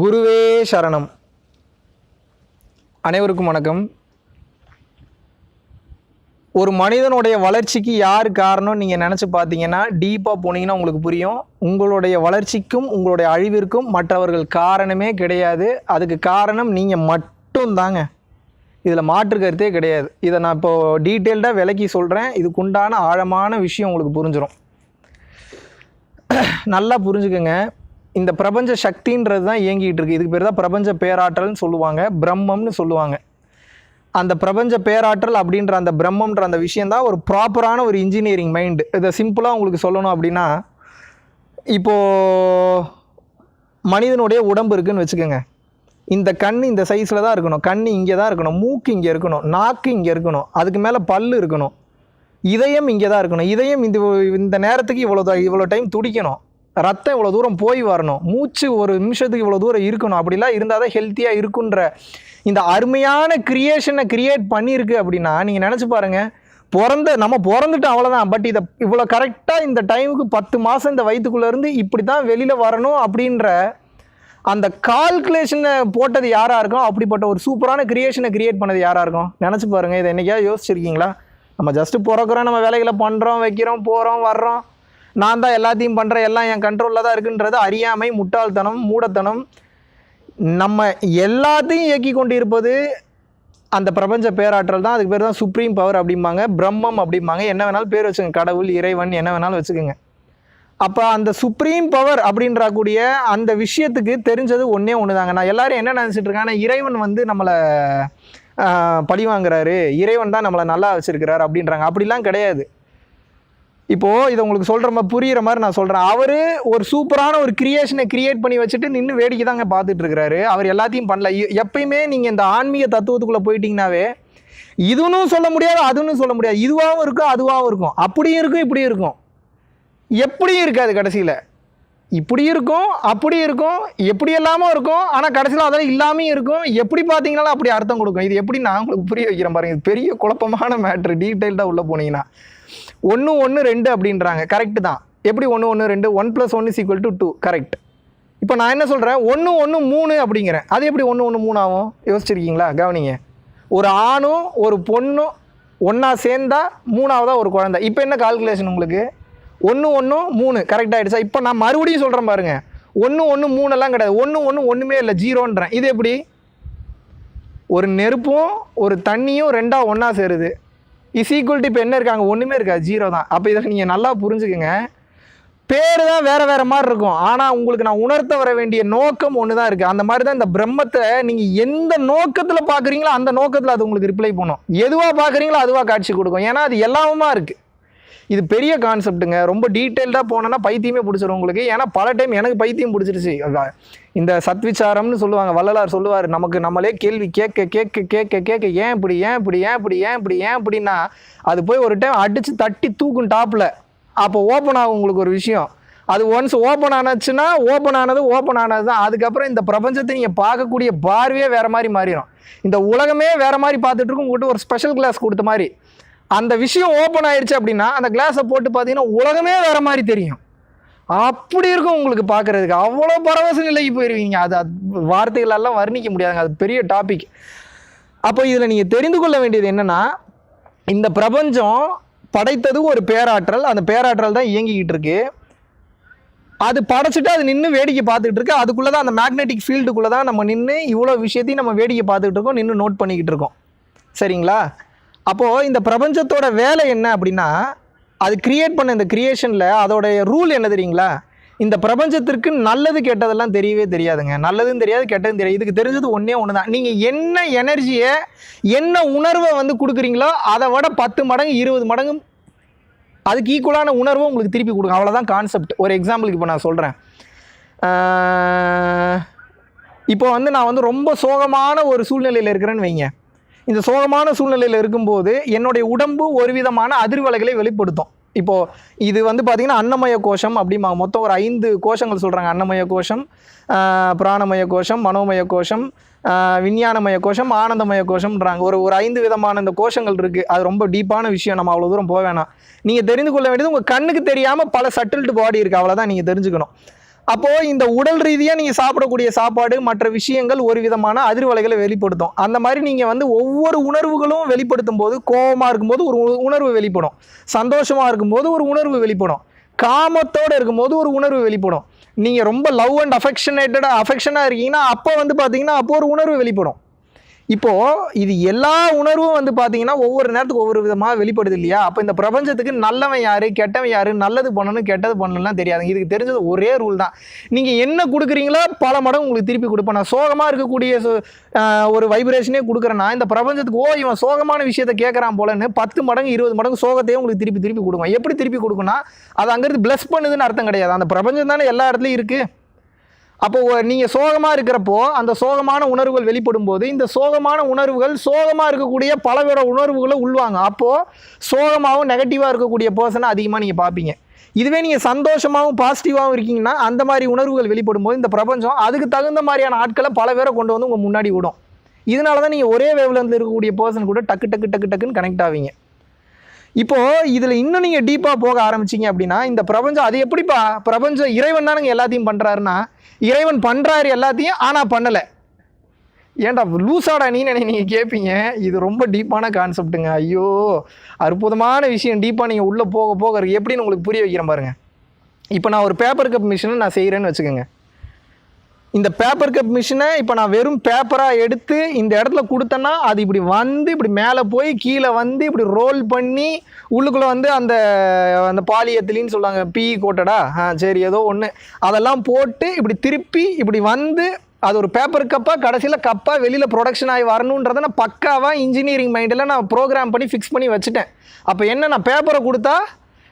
குருவே சரணம். அனைவருக்கும் வணக்கம். ஒரு மனிதனுடைய வளர்ச்சிக்கு யார் காரணம் நீங்கள் நினச்சி பார்த்தீங்கன்னா டீப்பாக போனீங்கன்னா உங்களுக்கு புரியும். உங்களுடைய வளர்ச்சிக்கும் உங்களுடைய அழிவிற்கும் மற்றவர்கள் காரணமே கிடையாது. அதுக்கு காரணம் நீங்கள் மட்டும்தாங்க. இதில் மாற்று கருத்தே கிடையாது. இதை நான் இப்போது டீட்டெயில்டாக விளக்கி சொல்கிறேன் இதுக்குண்டான ஆழமான விஷயம் உங்களுக்கு புரிஞ்சிடும் நல்லா புரிஞ்சுக்கோங்க. இந்த பிரபஞ்ச சக்தின்றது தான் இயங்கிட்டு இருக்கு. இதுக்கு பேர் தான் பிரபஞ்ச பேராற்றல்னு சொல்லுவாங்க. பிரம்மம்னு சொல்லுவாங்க. அந்த பிரபஞ்ச பேராற்றல் அப்படின்ற அந்த பிரம்மன்ற அந்த விஷயம் தான் ஒரு ப்ராப்பரான ஒரு இன்ஜினியரிங் மைண்டு இதை சிம்பிளாக உங்களுக்கு சொல்லணும் அப்படின்னா இப்போது மனிதனுடைய உடம்பு இருக்குதுன்னு வச்சுக்கோங்க. இந்த கண் இந்த சைஸில் தான் இருக்கணும். கண் இங்கே தான் இருக்கணும். மூக்கு இங்கே இருக்கணும். நாக்கு இங்கே இருக்கணும். அதுக்கு மேலே பல்லு இருக்கணும். இதயம் இங்கே தான் இருக்கணும். இதயம் இந்த இந்த நேரத்துக்கு இவ்வளோ தான் இவ்வளோ டைம் துடிக்கணும். ரத்தம் இவ்வளோ தூரம் போய் வரணும்? மூச்சு ஒரு நிமிஷத்துக்கு இவ்வளோ தூரம் இருக்கணும். அப்படிலாம் இருந்தால் தான் ஹெல்த்தியாக இருக்குன்ற இந்த அருமையான கிரியேஷனை கிரியேட் பண்ணியிருக்கு அப்படின்னா நீங்கள் நினச்சி பாருங்கள் பிறந்த நம்ம பிறந்துட்டோம் அவ்வளோதான் பட் இதை இவ்வளோ கரெக்டாக இந்த டைமுக்கு பத்து மாதம் இந்த வயிற்றுக்குள்ளேருந்து இப்படி தான் வெளியில் வரணும் அப்படின்ற அந்த கால்குலேஷனை போட்டது யாராக இருக்கும்? அப்படிப்பட்ட ஒரு சூப்பரான கிரியேஷனை கிரியேட் பண்ணது யாராக இருக்கும்? நினச்சி பாருங்கள் இதை என்னைக்கா யோசிச்சிருக்கீங்களா? நம்ம ஜஸ்ட்டு பிறக்கிறோம் நம்ம வேலைகளை பண்ணுறோம் வைக்கிறோம் போகிறோம் வர்றோம். நான் தான் எல்லாத்தையும் பண்ணுறேன் எல்லாம் என் கண்ட்ரோலில் தான் இருக்குன்றது அறியாமை முட்டாள்தனம் மூடத்தனம். நம்ம எல்லாத்தையும் இயக்கி கொண்டு இருப்பது அந்த பிரபஞ்ச பேராற்றல் தான். அதுக்கு பேர் தான் சுப்ரீம் பவர் அப்படிம்பாங்க. பிரம்மம் அப்படிம்பாங்க. என்ன வேணாலும் பேர் வச்சுக்கோங்க கடவுள் இறைவன் என்ன வேணாலும் வச்சுக்கோங்க. அப்போ அந்த சுப்ரீம் பவர் அப்படின்ற கூடிய அந்த விஷயத்துக்கு தெரிஞ்சது ஒன்றே ஒன்று தாங்க நான் எல்லாரும் என்ன நினச்சிட்டு இருக்காங்க இறைவன் வந்து நம்மளை பழி வாங்குறாரு. இறைவன் தான் நம்மளை நல்லா வச்சுருக்கிறார் அப்படின்றாங்க. அப்படிலாம் கிடையாது. இப்போது இதை உங்களுக்கு சொல்கிற மாதிரி புரிகிற மாதிரி நான் சொல்கிறேன் அவர் ஒரு சூப்பரான ஒரு கிரியேஷனை கிரியேட் பண்ணி வச்சுட்டு நின்று வேடிக்கை தாங்க பார்த்துட்டு இருக்கிறாரு. அவர் எல்லாத்தையும் பண்ணல. எப்பயுமே நீங்கள் இந்த ஆன்மீக தத்துவத்துக்குள்ளே போயிட்டீங்கன்னாவே இதுன்னு சொல்ல முடியாது அதுன்னு சொல்ல முடியாது. இதுவாகவும் இருக்கும் அதுவாகவும் இருக்கும். அப்படியும் இருக்கும் இப்படியும் இருக்கும். எப்படியும் இருக்காது கடைசியில். இப்படி இருக்கும் அப்படி இருக்கும் எப்படி எல்லாமும் இருக்கும். ஆனால் கடைசியில் அதெல்லாம் இல்லாமையும் இருக்கும். எப்படி பார்த்தீங்கனாலும் அப்படி அர்த்தம் கொடுக்கும். இது எப்படி நான் உங்களுக்கு புரிய வைக்கிறேன் பாருங்கள் இது பெரிய குழப்பமான மேட்ரு டீட்டெயில்டாக உள்ளே போனீங்கன்னா. ஒன்று ஒன்று ரெண்டு அப்படின்றாங்க. கரெக்டு தான். எப்படி ஒன்று ஒன்று ரெண்டு? One plus one is equal to two correct இப்போ நான் என்ன சொல்கிறேன் ஒன்று ஒன்று மூணு அப்படிங்கிறேன். அது எப்படி ஒன்று ஒன்று மூணு ஆகும்? யோசிச்சிருக்கீங்களா? கவனிங்க. ஒரு ஆணும் ஒரு பொண்ணும் ஒன்றா சேர்ந்தா மூணாவதா ஒரு குழந்தை. இப்போ என்ன கால்குலேஷன் உங்களுக்கு? ஒன்று ஒன்று மூணு. கரெக்ட் ஆகிடுச்சா இப்போ நான் மறுபடியும் சொல்கிறேன் பாருங்க. ஒன்று ஒன்று மூணெல்லாம் கிடையாது. ஒன்று ஒன்று ஒன்றுமே இல்லை. ஜீரோன்றேன். இது எப்படி? ஒரு நெருப்பும் ஒரு தண்ணியும் ரெண்டாக ஒன்றா சேருது. இஸ் ஈக்குவல் இப்போ என்ன இருக்காங்க? ஒன்றுமே இருக்காது. ஜீரோ தான். அப்போ இதை நீங்கள் நல்லா புரிஞ்சுக்கோங்க. பேர் தான் வேறு வேறு மாதிரி இருக்கும். ஆனால் உங்களுக்கு நான் உணர்த்த வர வேண்டிய நோக்கம் ஒன்று தான் இருக்குது அந்த மாதிரி தான் இந்த பிரம்மத்தை நீங்கள் எந்த நோக்கத்தில் பார்க்குறீங்களோ அந்த நோக்கத்தில் அது உங்களுக்கு ரிப்ளை பண்ணும். எதுவாக பார்க்குறீங்களோ அதுவாக காட்சி கொடுக்கும். ஏன்னா அது எல்லாமே இருக்குது இது பெரிய கான்செப்ட்டுங்க ரொம்ப டீட்டெயில்டாக போனோன்னா பைத்தியமே பிடிச்சிரும் உங்களுக்கு. ஏன்னா பல டைம் எனக்கு பைத்தியம் பிடிச்சிருச்சு. இந்த சத்விச்சாரம்னு சொல்லுவாங்க வள்ளலார் சொல்லுவார் நமக்கு நம்மளே கேள்வி கேட்க கேட்க கேட்க கேட்க ஏன் இப்படி ஏன் இப்படி ஏன் இப்படி ஏன் இப்படி ஏன் இப்படின்னா அது போய் ஒரு டைம் அடித்து தட்டி தூக்கும் டாப்பில் அப்போ ஓப்பன் ஆகும் உங்களுக்கு ஒரு விஷயம். அது ஒன்ஸ் ஓப்பன் ஆனச்சுன்னா ஓப்பன் ஆனது ஓப்பன் ஆனது தான். அதுக்கப்புறம் இந்த பிரபஞ்சத்தை நீங்கள் பார்க்கக்கூடிய பார்வையே வேறு மாதிரி மாறிடும் இந்த உலகமே வேறு மாதிரி பார்த்துட்டு இருக்கும். உங்கள்கிட்ட ஒரு ஸ்பெஷல் கிளாஸ் கொடுத்த மாதிரி. அந்த விஷயம் ஓப்பன் ஆயிடுச்சு அப்படின்னா அந்த கிளாஸை போட்டு பார்த்தீங்கன்னா உலகமே வேறு மாதிரி தெரியும். அப்படி இருக்கும் உங்களுக்கு பார்க்குறதுக்கு. அவ்வளோ பரவச நிலைக்கு போயிருவீங்க. அது அது வார்த்தைகளெல்லாம் வர்ணிக்க முடியாதுங்க. அது பெரிய டாபிக் அப்போ இதில் நீங்கள் தெரிந்து கொள்ள வேண்டியது என்னென்னா இந்த பிரபஞ்சம் படைத்தது ஒரு பேராற்றல். அந்த பேராற்றல் தான் இயங்கிக்கிட்டு இருக்கு. அது படைச்சிட்டு அது நின்று வேடிக்கை பார்த்துக்கிட்டு இருக்கு. அதுக்குள்ளே தான் அந்த மேக்னெட்டிக் ஃபீல்டுக்குள்ளே தான் நம்ம நின்று இவ்வளோ விஷயத்தையும் நம்ம வேடிக்கை பார்த்துக்கிட்டு இருக்கோம் நின்று நோட் பண்ணிக்கிட்டு இருக்கோம். சரிங்களா? அப்போது இந்த பிரபஞ்சத்தோட வேலை என்ன அப்படின்னா அது கிரியேட் பண்ண இந்த கிரியேஷனில் அதோடைய ரூல் என்ன தெரியுங்களா? இந்த பிரபஞ்சத்திற்கு நல்லது கெட்டதெல்லாம் தெரியவே தெரியாதுங்க. நல்லதும் தெரியாது கெட்டதும் தெரியாது. இதுக்கு தெரிஞ்சது ஒன்றே ஒன்று தான் நீங்கள் என்ன எனர்ஜியை என்ன உணர்வை வந்து கொடுக்குறீங்களோ அதை விட பத்து மடங்கு இருபது மடங்கு அதுக்கு ஈக்குவலான உணர்வை உங்களுக்கு திருப்பி கொடுங்க அவ்வளோதான் கான்செப்ட் ஒரு எக்ஸாம்பிளுக்கு இப்போ நான் சொல்கிறேன் இப்போ வந்து நான் வந்து ரொம்ப சோகமான ஒரு சூழ்நிலையில் இருக்கிறேன்னு வைங்க. இந்த சோகமான சூழ்நிலையில் இருக்கும்போது என்னுடைய உடம்பு ஒரு விதமான அதிர்வலைகளை வெளிப்படுத்தும். இப்போது இது வந்து பார்த்திங்கன்னா அன்னமய கோஷம் அப்படிம்பாங்க மொத்தம் ஒரு ஐந்து கோஷங்கள் சொல்கிறாங்க அன்னமய கோஷம் பிராணமய கோஷம் மனோமய கோஷம் விஞ்ஞானமய கோஷம் ஆனந்தமய கோஷம்ன்றாங்க. ஒரு ஒரு ஐந்து விதமான இந்த கோஷங்கள் இருக்குது அது ரொம்ப டீப்பான விஷயம். நம்ம அவ்வளோ தூரம் போக வேணாம். நீங்கள் தெரிந்து கொள்ள வேண்டியது உங்கள் கண்ணுக்கு தெரியாமல் பல சட்டில்டு பாடி இருக்குது அவ்வளோதான் நீங்கள் தெரிஞ்சுக்கணும். அப்போ இந்த உடல் ரீதியாக நீங்கள் சாப்பிடக்கூடிய சாப்பாடு மற்ற விஷயங்கள் ஒரு விதமான அதிர்வலைகளை வெளிப்படுத்தும். அந்த மாதிரி நீங்கள் வந்து ஒவ்வொரு உணர்வுகளும் வெளிப்படுத்தும் போது கோபமாக இருக்கும்போது ஒரு உ- உணர்வு வெளிப்படும். சந்தோஷமாக இருக்கும்போது ஒரு உணர்வு வெளிப்படும். காமத்தோடு இருக்கும்போது ஒரு உணர்வு வெளிப்படும். நீங்கள் ரொம்ப லவ் அண்ட் அஃபெக்ஷனேட்டடா அஃபெக்ஷனாக இருக்கீங்கன்னா அப்போ வந்து பார்த்தீங்கன்னா அப்போ ஒரு உணர்வு வெளிப்படும். இப்போது இது எல்லா உணர்வும் வந்து பார்த்தீங்கன்னா ஒவ்வொரு நேரத்துக்கு ஒவ்வொரு விதமாக வெளிப்படுது இல்லையா? அப்போ இந்த பிரபஞ்சத்துக்கு நல்லவன் யார் கெட்டவன் யார் நல்லது பண்ணணும் கெட்டது பண்ணணும்லாம் தெரியாது. இதுக்கு தெரிஞ்சது ஒரே ரூல் தான். நீங்கள் என்ன கொடுக்குறீங்களோ பல மடங்கு உங்களுக்கு திருப்பி கொடுப்பேன். நான் சோகமாக இருக்கக்கூடிய ஒரு வைப்ரேஷனே கொடுக்குறேன்னா இந்த பிரபஞ்சத்துக்கு ஓ இவன் சோகமான விஷயத்தை கேட்கறான் போலன்னு பத்து மடங்கு இருபது மடங்கு சோகத்தையும் உங்களுக்கு திருப்பி திருப்பி கொடுக்கும். எப்படி திருப்பி கொடுக்குன்னா அது அங்கேருந்து பிளஸ் பண்ணுதுன்னு அர்த்தம் கிடையாது. அந்த பிரபஞ்சம் தானே எல்லா இடத்துலையும் இருக்குது அப்போ நீங்கள் சோகமாக இருக்கிறப்போ அந்த சோகமான உணர்வுகள் வெளிப்படும் போது இந்த சோகமான உணர்வுகள் சோகமாக இருக்கக்கூடிய பலவித உணர்வுகளை உள்வாங்க அப்போது சோகமாகவும் நெகட்டிவாக இருக்கக்கூடிய பர்சனை அதிகமாக நீங்கள் பார்ப்பீங்க இதுவே நீங்கள் சந்தோஷமாகவும் பாசிட்டிவாகவும் இருக்கீங்கன்னா அந்த மாதிரி உணர்வுகள் வெளிப்படும் போது இந்த பிரபஞ்சம் அதுக்கு தகுந்த மாதிரியான ஆட்களை பல பேரை கொண்டு வந்து உங்கள் முன்னாடி விடும். இதனால தான் நீங்கள் ஒரே வேவ்லேருந்து இருக்கக்கூடிய பர்சன் கூட டக்கு டக்கு டக்கு டக்குன்னு கனெக்ட் ஆவீங்க. இப்போது இதில் இன்னும் நீங்கள் டீப்பாக போக ஆரம்பிச்சீங்க அப்படின்னா இந்த பிரபஞ்சம் அது எப்படிப்பா? பிரபஞ்சம் இறைவன் தானுங்க எல்லாத்தையும் பண்ணுறாருன்னா இறைவன் பண்ணுறாரு எல்லாத்தையும் ஆனால் பண்ணலை. ஏன்டா லூஸாடா நீ நினை நீங்கள் கேட்பீங்க இது ரொம்ப டீப்பான கான்செப்ட்டுங்க ஐயோ அற்புதமான விஷயம். டீப்பாக நீங்கள் உள்ளே போக போக எப்படின்னு உங்களுக்கு புரிய வைக்கிறேன் பாருங்கள் இப்போ நான் ஒரு பேப்பர் கப் மிஷினை நான் செய்கிறேன்னு வச்சுக்கோங்க. இந்த பேப்பர் கப் மிஷினை இப்போ நான் வெறும் பேப்பராக எடுத்து இந்த இடத்துல கொடுத்தேன்னா அது இப்படி வந்து இப்படி மேலே போய் கீழே வந்து இப்படி ரோல் பண்ணி உள்ளுக்குள்ளே வந்து அந்த அந்த பாலியத்திலின்னு சொல்லுவாங்க பி கோட்டடா ஆ சரி ஏதோ ஒன்று அதெல்லாம் போட்டு இப்படி திருப்பி இப்படி வந்து அது ஒரு பேப்பர் கப்பாக கடைசியில் கப்பாக வெளியில் ப்ரொடக்ஷன் ஆகி வரணுன்றதை நான் பக்காவாக இன்ஜினியரிங் மைண்டில் நான் ப்ரோக்ராம் பண்ணி ஃபிக்ஸ் பண்ணி வச்சுட்டேன். அப்போ என்ன நான் பேப்பரை கொடுத்தா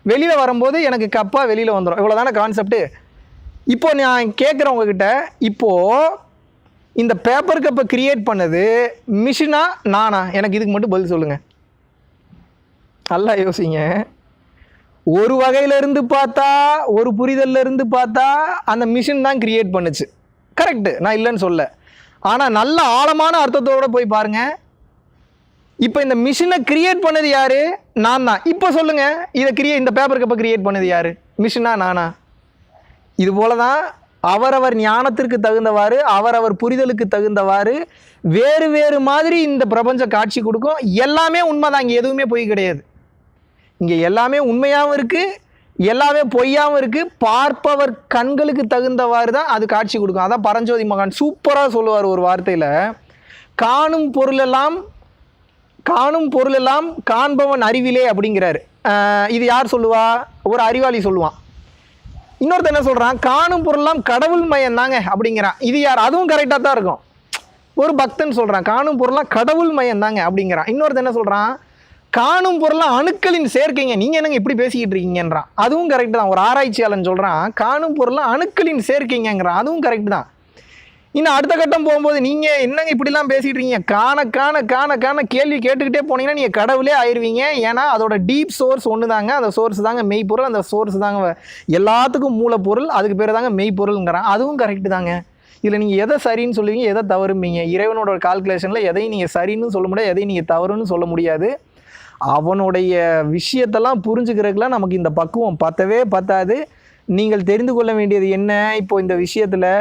வெளியில் வரும்போது எனக்கு கப்பாக வெளியில் வந்துடும் இவ்வளோ தானே கான்செப்ட்டு இப்போ நான் கேட்குறேன் உங்ககிட்ட இப்போது இந்த பேப்பர் கப்பை கிரியேட் பண்ணது மிஷினா நானா? எனக்கு இதுக்கு மட்டும் பதில் சொல்லுங்கள் நல்லா யோசிங்க. ஒரு வகையில இருந்து பார்த்தா ஒரு புரிதல்ல இருந்து பார்த்தா அந்த மிஷின் தான் கிரியேட் பண்ணுச்சு. கரெக்டு நான் இல்லைன்னு சொல்ல. ஆனால் நல்ல ஆழமான அர்த்தத்தோடு போய் பாருங்கள் இப்போ இந்த மிஷினை கிரியேட் பண்ணது யாரு? நான் தான். இப்போ சொல்லுங்கள் இதை கிரியே இந்த பேப்பர் கப்பை கிரியேட் பண்ணது யார்? மிஷினா நானா? இது போல தான் அவரவர் ஞானத்திற்கு தகுந்தவாறு அவரவர் புரிதலுக்கு தகுந்தவாறு வேறு வேறு மாதிரி இந்த பிரபஞ்சம் காட்சி கொடுக்கும். எல்லாமே உண்மைதான். இங்கே எதுவுமே பொய் கிடையாது. இங்கே எல்லாமே உண்மையாகவும் இருக்குது எல்லாமே பொய்யாகவும் இருக்குது பார்ப்பவர் கண்களுக்கு தகுந்தவாறு தான் அது காட்சி கொடுக்கும். அதான் பரஞ்சோதி மகான் சூப்பராக சொல்லுவார் ஒரு வார்த்தையில் காணும் பொருளெல்லாம் காணும் பொருளெல்லாம் காண்பவன் அறிவிலே அப்படிங்கிறாரு. இது யார் சொல்லுவா? ஒரு அறிவாளி சொல்லுவான். இன்னொருத்தன் என்ன சொல்கிறான் காணும் பொருள்லாம் கடவுள் மயம் தாங்க அப்படிங்கிறான். இது யார்? அதுவும் கரெக்டாக தான் இருக்கும். ஒரு பக்தன் சொல்கிறான் காணும் பொருளாக கடவுள் மயம் தாங்க அப்படிங்கிறான். இன்னொருத்தன் என்ன சொல்கிறான் காணும் பொருளாக அணுக்களின் சேர்க்கைங்க. நீங்கள் என்னங்க இப்படி பேசிக்கிட்டு இருக்கீங்கன்றான். அதுவும் கரெக்டு தான். ஒரு ஆராய்ச்சியாளன் சொல்கிறான் காணும் பொருளாக அணுக்களின் சேர்க்கைங்கிறான் அதுவும் கரெக்டு தான். இன்னும் அடுத்த கட்டம் போகும்போது நீங்கள் என்னங்க இப்படிலாம் பேசிகிட்டு இருக்கீங்க? காண காண காண காண கேள்வி கேட்டுக்கிட்டே போனீங்கன்னா நீங்கள் கடவுளே ஆயிருவீங்க. ஏன்னா அதோட டீப் சோர்ஸ் ஒன்று தாங்க அந்த சோர்ஸ் தாங்க மெய்ப்பொருள். அந்த சோர்ஸ் தாங்க எல்லாத்துக்கும் மூலப்பொருள். அதுக்கு பேர் தாங்க மெய்ப்பொருள்ங்கிறான் அதுவும் கரெக்டு தாங்க. இதில் நீங்கள் எதை சரின்னு சொல்லுவீங்க எதை தவறும்பீங்க? இறைவனோட கால்குலேஷனில் எதையும் நீங்கள் சரின்னு சொல்ல முடியாது எதையும் நீங்கள் தவறுன்னு சொல்ல முடியாது. அவனுடைய விஷயத்தெல்லாம் புரிஞ்சுக்கிறதுக்குலாம் நமக்கு இந்த பக்குவம் பத்தவே பத்தாது. நீங்கள் தெரிந்து கொள்ள வேண்டியது என்ன? இப்போ இந்த விஷயத்தில்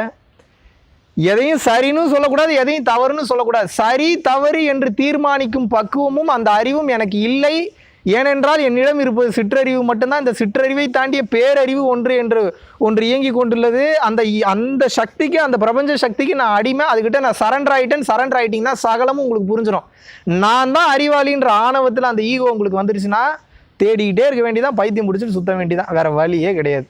எதையும் சரின்னு சொல்லக்கூடாது எதையும் தவறுன்னு சொல்லக்கூடாது. சரி தவறு என்று தீர்மானிக்கும் பக்குவமும் அந்த அறிவும் எனக்கு இல்லை. ஏனென்றால் என்னிடம் இருப்பது சிற்றறிவு மட்டும்தான். இந்த சிற்றறிவை தாண்டிய பேரறிவு ஒன்று என்று ஒன்று இயங்கி கொண்டுள்ளது. அந்த இ- அந்த சக்திக்கு அந்த பிரபஞ்ச சக்திக்கு நான் அடிமை. அதுக்கிட்ட நான் சரண்டர் ஆகிட்டேன் சரண்டர் ஆயிட்டீங்கன்னா சகலமும் உங்களுக்கு புரிஞ்சிடும் நான் தான் அறிவாளின்ற ஆணவத்தில் அந்த ஈகோ உங்களுக்கு வந்துருச்சுன்னா தேடிக்கிட்டே இருக்க வேண்டியதான் பைத்தியம் பிடிச்சிட்டு சுத்த வேண்டியதான் வேறு வழியே கிடையாது.